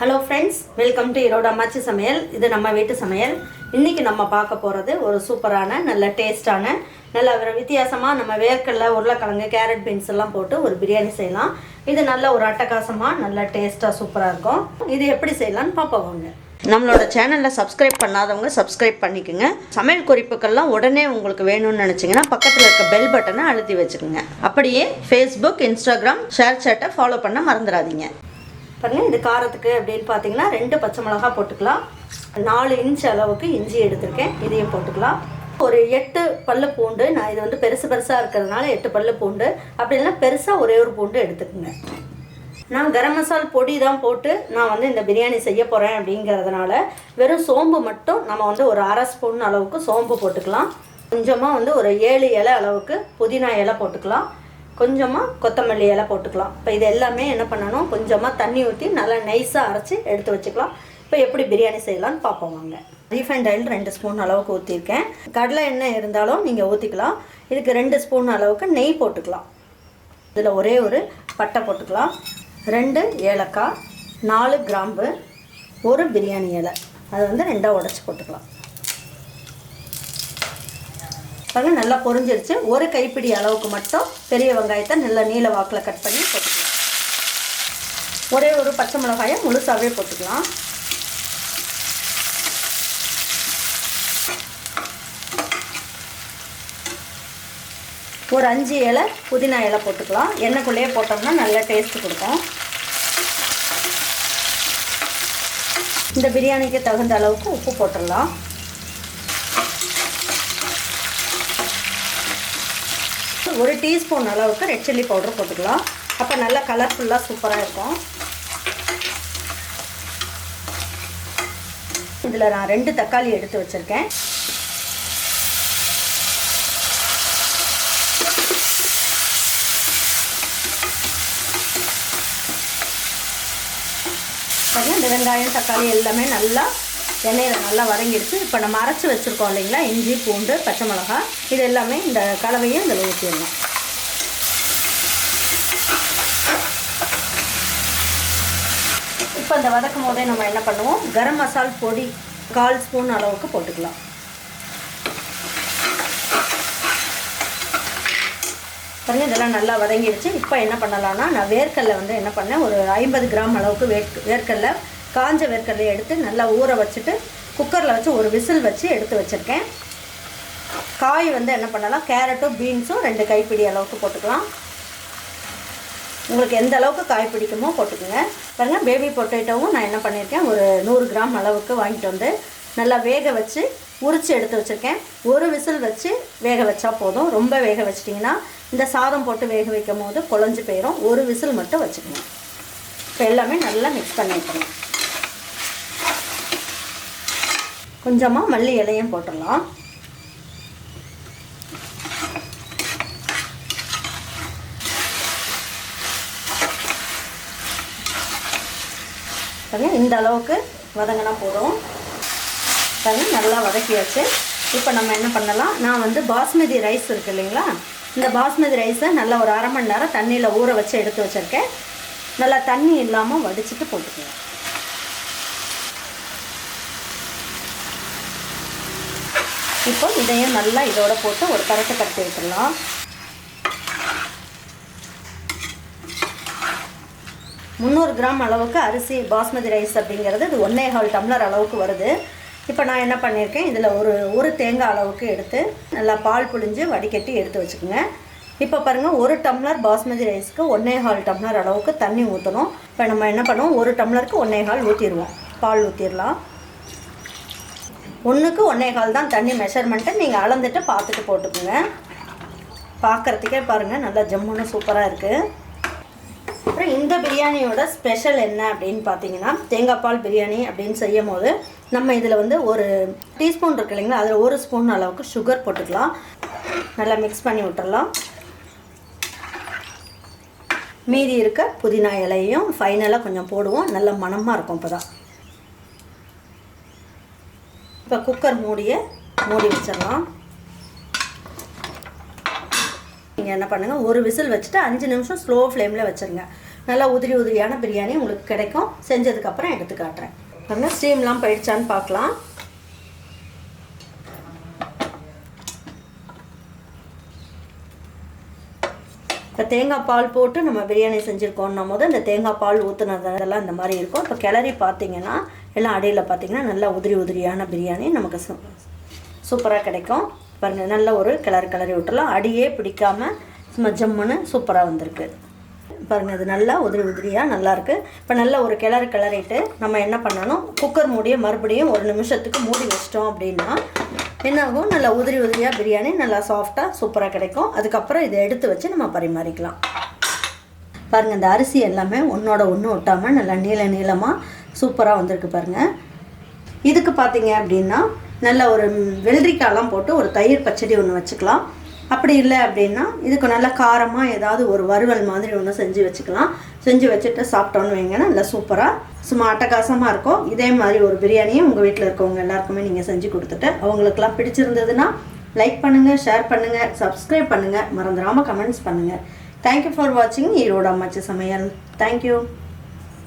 Hello friends welcome to Erode அம்மாச்சி சமையல் இது நம்ம வீட்டு சமையல். இன்றைக்கி நம்ம பார்க்க போகிறது ஒரு சூப்பரான நல்ல டேஸ்டான நல்ல ஒரு வித்தியாசமாக நம்ம வேர்க்கடல உருளைக்கிழங்கு கேரட் பீன்ஸ் எல்லாம் போட்டு ஒரு பிரியாணி செய்யலாம். இது நல்ல ஒரு அட்டகாசமாக நல்ல டேஸ்ட்டாக சூப்பராக இருக்கும். இது எப்படி செய்யலாம்னு பார்ப்போம் நம்மளோட சேனலில் சப்ஸ்கிரைப் பண்ணாதவங்க சப்ஸ்கிரைப் பண்ணிக்கோங்க. சமையல் குறிப்புக்கள்லாம் உடனே உங்களுக்கு வேணும்னு நினச்சிங்கன்னா பக்கத்தில் இருக்க பெல் பட்டனை அழுத்தி வச்சுக்கோங்க. அப்படியே ஃபேஸ்புக் இன்ஸ்டாகிராம் ஷேர் சேட்டை ஃபாலோ பண்ண மறந்துடாதீங்க. பாருங்கள் இது காரத்துக்கு அப்படின்னு பார்த்தீங்கன்னா ரெண்டு பச்சை மிளகா போட்டுக்கலாம். நாலு இன்ச் அளவுக்கு இஞ்சி எடுத்திருக்கேன் இதையும் போட்டுக்கலாம். ஒரு எட்டு பல்லு பூண்டு நான் இது வந்து பெருசு பெருசாக இருக்கிறதுனால எட்டு பல்லு பூண்டு. அப்படி இல்லைன்னா பெருசாக ஒரே ஒரு பூண்டு எடுத்துக்கோங்க. நான் கரம் மசால் பொடி தான் போட்டு நான் வந்து இந்த பிரியாணி செய்ய போகிறேன் அப்படிங்கிறதுனால வெறும் சோம்பு மட்டும் நம்ம வந்து ஒரு அரை ஸ்பூன் அளவுக்கு சோம்பு போட்டுக்கலாம். கொஞ்சமாக வந்து ஒரு ஏழு இலை அளவுக்கு புதினா இலை போட்டுக்கலாம். கொஞ்சமாக கொத்தமல்லி இலை போட்டுக்கலாம். இப்போ இது எல்லாமே என்ன பண்ணணும்? கொஞ்சமாக தண்ணி ஊற்றி நல்லா நைஸாக அரைச்சி எடுத்து வச்சுக்கலாம். இப்போ எப்படி பிரியாணி செய்யலாம்னு பார்ப்போம் வாங்க. ரீஃபைண்ட் ஆயில் ரெண்டு ஸ்பூன் அளவுக்கு ஊற்றிருக்கேன் கடலை எண்ணெய் இருந்தாலும் நீங்கள் ஊற்றிக்கலாம் இதுக்கு ரெண்டு ஸ்பூன் அளவுக்கு நெய் போட்டுக்கலாம். இதில் ஒரே ஒரு பட்டை போட்டுக்கலாம். ரெண்டு ஏலக்காய் நாலு கிராம்பு ஒரு பிரியாணி இலை. அதை வந்து ரெண்டாக உடச்சி போட்டுக்கலாம். பாருங்க நல்லா பொரிஞ்சிருச்சு. ஒரு கைப்பிடி அளவுக்கு மட்டும் பெரிய வெங்காயத்தை நல்லா நீல வாக்கில் கட் பண்ணி போட்டுக்கலாம். ஒரே ஒரு பச்சை மிளகாயை முழுசாகவே போட்டுக்கலாம். ஒரு அஞ்சு இலை புதினா இலை போட்டுக்கலாம். எண்ணெய்க்குள்ளேயே போட்டோம்னா நல்ல டேஸ்ட்டு கொடுக்கும். இந்த பிரியாணிக்கு தகுந்த அளவுக்கு உப்பு போட்டுடலாம். ஒரு டீஸ்பூன் அளவுக்கு ரெட் சில்லி பவுடர் போட்டுக்கலாம். அப்போ நல்லா கலர்ஃபுல்லாக சூப்பராக இருக்கும். இதில் நான் ரெண்டு தக்காளி எடுத்து வச்சுருக்கேன். சரியா இந்த வெங்காயம் தக்காளி எல்லாமே நல்லா எண்ணெயில் நல்லா வதங்கிடுச்சு. இப்போ நம்ம அரைச்சி வச்சுருக்கோம் இல்லைங்களா? இஞ்சி பூண்டு பச்சை மிளகா. இது எல்லாமே இந்த கலவையும் இதில் ஊற்றிடணும் இப்போ இந்த வதக்கும் போதே நம்ம என்ன பண்ணுவோம்? கரம் மசால் பொடி கால் ஸ்பூன் அளவுக்கு போட்டுக்கலாம். பாருங்க இதெல்லாம் நல்லா வதங்கிடுச்சு. இப்போ என்ன பண்ணலாம்னா நான் வேர்க்கடலை வந்து என்ன பண்ணேன்? ஒரு ஐம்பது கிராம் அளவுக்கு வேர்க்கடலை காஞ்ச வேர்க்கடலையை எடுத்து நல்லா ஊற வச்சுட்டு குக்கரில் வச்சு ஒரு விசில் வச்சு எடுத்து வச்சுருக்கேன். காய் வந்து என்ன பண்ணலாம்? கேரட்டும் பீன்ஸும் ரெண்டு கைப்பிடி அளவுக்கு போட்டுக்கலாம். உங்களுக்கு எந்த அளவுக்கு காய் பிடிக்குமோ போட்டுக்கோங்க. பாருங்கள் பேபி பொட்டேட்டோவும் நான் என்ன பண்ணியிருக்கேன் ஒரு நூறு கிராம் அளவுக்கு வாங்கிட்டு வந்து நல்லா வேக வச்சு உரித்து எடுத்து வச்சுருக்கேன். ஒரு விசில் வச்சு வேக வச்சா போதும். ரொம்ப வேக வச்சிட்டிங்கன்னா இந்த சாதம் போட்டு வேக வைக்கும் போது குழஞ்சி போயிடும் ஒரு விசில் மட்டும் வச்சுக்கணும் இப்போ எல்லாமே நல்லா மிக்ஸ் பண்ணி வைக்கணும் கொஞ்சமாக மல்லி இலையும் போட்டுடலாம். பாருங்க இந்த அளவுக்கு வதங்கினா போதும். பாருங்க நல்லா வதக்கியாச்சு. இப்போ நம்ம என்ன பண்ணலாம்? நான் வந்து பாஸ்மதி ரைஸ் இருக்கு இல்லைங்களா? இந்த பாஸ்மதி ரைஸை நல்லா ஒரு அரை மணி நேரம் தண்ணியில் ஊற வச்சு எடுத்து வச்சுருக்கேன். நல்லா தண்ணி இல்லாமல் வடிச்சிட்டு போட்டுக்கலாம். இப்போ இதையும் நல்லா இதோட போட்டு ஒரு கரட்டை கட்டி விட்டுடலாம். முந்நூறு கிராம் அளவுக்கு அரிசி பாஸ்மதி ரைஸ் அப்படிங்கிறது இது ஒன்றே ஹால் டம்ளர் அளவுக்கு வருது. இப்போ நான் என்ன பண்ணியிருக்கேன் இதில் ஒரு ஒரு தேங்காய் அளவுக்கு எடுத்து நல்லா பால் புழிஞ்சு வடிகட்டி எடுத்து வச்சுக்கோங்க. இப்போ பாருங்கள் ஒரு டம்ளர் பாஸ்மதி ரைஸ்க்கு ஒன்றே ஹால் டம்ளர் அளவுக்கு தண்ணி ஊற்றணும் இப்போ நம்ம என்ன பண்ணுவோம் ஒரு டம்ளருக்கு ஒன்றே ஹால் ஊற்றிடுவோம் பால் ஊற்றிடலாம் ஒன்றுக்கு ஒன்றே கால் தான் தண்ணி மெஷர்மெண்ட்டு நீங்கள் அளந்துட்டு பார்த்துட்டு போட்டுக்கோங்க. பார்க்குறதுக்கே பாருங்கள் நல்லா ஜம்முன்னு சூப்பராக இருக்குது அப்புறம் இந்த பிரியாணியோட ஸ்பெஷல் என்ன அப்படின்னு பார்த்தீங்கன்னா தேங்காய் பால் பிரியாணி அப்படின்னு செய்யும் போது நம்ம இதில் வந்து ஒரு டீஸ்பூன் இருக்கு இல்லைங்களா அதில் ஒரு ஸ்பூன் அளவுக்கு சுகர் போட்டுக்கலாம். நல்லா மிக்ஸ் பண்ணி விட்டுறலாம். மீதி இருக்க புதினா இலையும் ஃபைனலாக கொஞ்சம் போடுவோம். நல்ல மணமாக இருக்கும் இப்போ தான் இப்போ குக்கர் மூடியை மூடி வச்சிடலாம். நீங்கள் என்ன பண்ணுங்கள் ஒரு விசில் வச்சுட்டு அஞ்சு நிமிஷம் ஸ்லோ ஃப்ளேமில் வச்சுருங்க. நல்லா உதிரி உதிரியான பிரியாணி உங்களுக்கு கிடைக்கும். செஞ்சதுக்கப்புறம் எடுத்து காட்டுறேன். பாருங்கள் ஸ்டீம்லாம் போயிடுச்சான்னு பார்க்கலாம். இப்போ தேங்காய் பால் போட்டு நம்ம பிரியாணி செஞ்சுருக்கோன்னும் போது இந்த தேங்காய் பால் ஊற்றுனதெல்லாம் இந்த மாதிரி இருக்கும். இப்போ கிளறி பார்த்தீங்கன்னா எல்லாம் அடியில் பார்த்தீங்கன்னா நல்லா உதிரி உதிரியான பிரியாணி நமக்கு சூ- சூப்பராக கிடைக்கும். பாருங்க நல்ல ஒரு கிளறு கிளறி விட்டுலாம் அடியே பிடிக்காம சும்மா ஜம்முன்னு சூப்பராக வந்திருக்கு. பாருங்க இது நல்லா உதிரி உதிரியாக நல்லாயிருக்கு இப்போ நல்ல ஒரு கிளறு கிளறிட்டு நம்ம என்ன பண்ணணும்? குக்கர் மூடியை மறுபடியும் ஒரு நிமிஷத்துக்கு மூடி வச்சிட்டோம் அப்படின்னா என்னாகும்? நல்லா உதிரி உதிரியாக பிரியாணி நல்லா சாஃப்டாக சூப்பராக கிடைக்கும். அதுக்கப்புறம் இதை எடுத்து வச்சு நம்ம பரிமாறிக்கலாம். பாருங்கள் இந்த அரிசி எல்லாமே ஒன்றோட ஒன்று ஒட்டாமல் நல்லா நீள நீளமாக சூப்பராக வந்திருக்கு பாருங்கள் இதுக்கு பார்த்தீங்க அப்படின்னா நல்ல ஒரு வெள்ளரிக்காயெலாம் போட்டு ஒரு தயிர் பச்சடி ஒன்று வச்சுக்கலாம். அப்படி இல்லை அப்படின்னா இதுக்கு நல்ல காரமாக ஏதாவது ஒரு வறுவல் மாதிரி ஒன்று செஞ்சு வச்சுக்கலாம். செஞ்சு வச்சுட்டு சாப்பிட்டோன்னு வைங்கன்னா நல்லா சூப்பராக சும்மா அட்டகாசமாக இருக்கும். இதே மாதிரி ஒரு பிரியாணியை உங்கள் வீட்டில் இருக்கவங்க எல்லாருக்குமே நீங்கள் செஞ்சு கொடுத்துட்டு அவங்களுக்கெல்லாம் பிடிச்சிருந்ததுன்னா லைக் பண்ணுங்கள் ஷேர் பண்ணுங்கள் சப்ஸ்கிரைப் பண்ணுங்கள் மறந்துடாமல் கமெண்ட்ஸ் பண்ணுங்கள் தேங்க்யூ ஃபார் வாட்சிங் ஈரோடு அம்மாச்சி சமையல். தேங்க்யூ